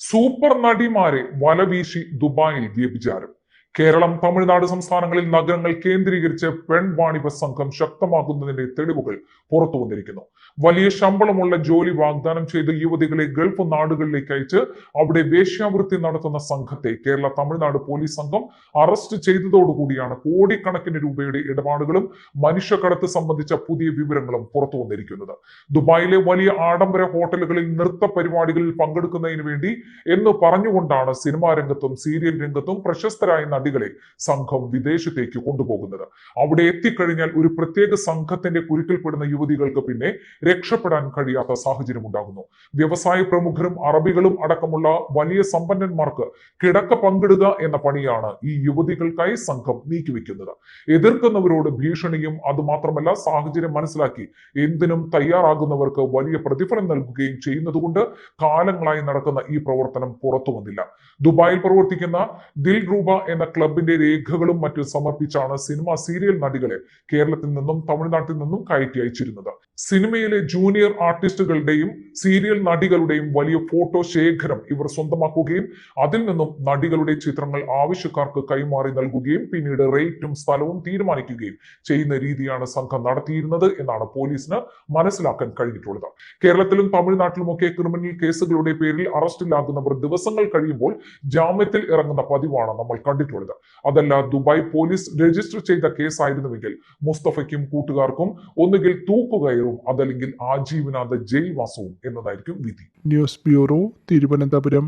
Super നടിമാരെ വലവീശി ദുബായിൽ വ്യഭിചാരം കേരളം തമിഴ്നാട് സംസ്ഥാനങ്ങളിൽ നഗരങ്ങൾ കേന്ദ്രീകരിച്ച് പെൺവാണിഭ സംഘം ശക്തമാക്കുന്നതിന്റെ തെളിവുകൾ പുറത്തു വന്നിരിക്കുന്നു. വലിയ ശമ്പളമുള്ള ജോലി വാഗ്ദാനം ചെയ്ത് യുവതികളെ ഗൾഫ് നാടുകളിലേക്ക് അയച്ച് അവിടെ വേശ്യാവൃത്തി നടത്തുന്ന സംഘത്തെ കേരള തമിഴ്നാട് പോലീസ് സംഘം അറസ്റ്റ് ചെയ്തതോടുകൂടിയാണ് കോടിക്കണക്കിന് രൂപയുടെ ഇടപാടുകളും മനുഷ്യക്കടത്ത് സംബന്ധിച്ച പുതിയ വിവരങ്ങളും പുറത്തു വന്നിരിക്കുന്നത്. ദുബായിലെ വലിയ ആഡംബര ഹോട്ടലുകളിൽ നൃത്ത പരിപാടികളിൽ പങ്കെടുക്കുന്നതിന് വേണ്ടി എന്ന് പറഞ്ഞുകൊണ്ടാണ് സിനിമാ രംഗത്തും സീരിയൽ രംഗത്തും പ്രശസ്തരായ നടികളെ സംഘം വിദേശത്തേക്ക് കൊണ്ടുപോകുന്നത്. അവിടെ എത്തിക്കഴിഞ്ഞാൽ ഒരു പ്രത്യേക സംഘത്തിന്റെ കുരുക്കിൽപ്പെടുന്ന യുവതികൾക്ക് പിന്നെ രക്ഷപ്പെടാൻ കഴിയാത്ത സാഹചര്യം ഉണ്ടാകുന്നു. വ്യവസായ പ്രമുഖരും അറബികളും അടക്കമുള്ള വലിയ സമ്പന്നന്മാർക്ക് കിടക്ക പങ്കിടുക എന്ന പണിയാണ് ഈ യുവതികൾക്കായി സംഘം നീക്കിവെക്കുന്നത്. എതിർക്കുന്നവരോട് ഭീഷണിയും അതുമാത്രമല്ല സാഹചര്യം മനസ്സിലാക്കി എന്തിനും തയ്യാറാകുന്നവർക്ക് വലിയ പ്രതിഫലം നൽകുകയും ചെയ്യുന്നതുകൊണ്ട് കാലങ്ങളായി നടക്കുന്ന ഈ പ്രവർത്തനം പുറത്തു വന്നില്ല. ദുബായിൽ പ്രവർത്തിക്കുന്ന ദിൽ റൂബ എന്ന ക്ലബിന്റെ രേഖകളും മറ്റും സമർപ്പിച്ചാണ് സിനിമ സീരിയൽ നടികളെ കേരളത്തിൽ നിന്നും തമിഴ്നാട്ടിൽ നിന്നും കയറ്റി അയച്ചിരുന്നത്. സിനിമയിലെ ജൂനിയർ ആർട്ടിസ്റ്റുകളുടെയും സീരിയൽ നടികളുടെയും വലിയ ഫോട്ടോ ശേഖരം ഇവർ സ്വന്തമാക്കുകയും അതിൽ നിന്നും നടികളുടെ ചിത്രങ്ങൾ ആവശ്യക്കാർക്ക് കൈമാറി നൽകുകയും പിന്നീട് റേറ്റും സ്ഥലവും തീരുമാനിക്കുകയും ചെയ്യുന്ന രീതിയാണ് സംഘം നടത്തിയിരുന്നത് എന്നാണ് പോലീസിന് മനസ്സിലാക്കാൻ കഴിഞ്ഞിട്ടുള്ളത്. കേരളത്തിലും തമിഴ്നാട്ടിലുമൊക്കെ ക്രിമിനൽ കേസുകളുടെ പേരിൽ അറസ്റ്റിലാകുന്നവർ ദിവസങ്ങൾ കഴിയുമ്പോൾ ജാമ്യത്തിൽ ഇറങ്ങുന്ന പതിവാണ് നമ്മൾ കണ്ടിട്ടുള്ളത്. അതല്ല ദുബായ് പോലീസ് രജിസ്റ്റർ ചെയ്ത കേസായിരുന്നുവെങ്കിൽ മുസ്തഫയ്ക്കും കൂട്ടുകാർക്കും ഒന്നുകിൽ തൂക്കുകയറും അതല്ലെങ്കിൽ ആജീവനാന്ത ജയിൽവാസവും എന്നതായിരിക്കും വിധി. News bureau Thiruvananthapuram.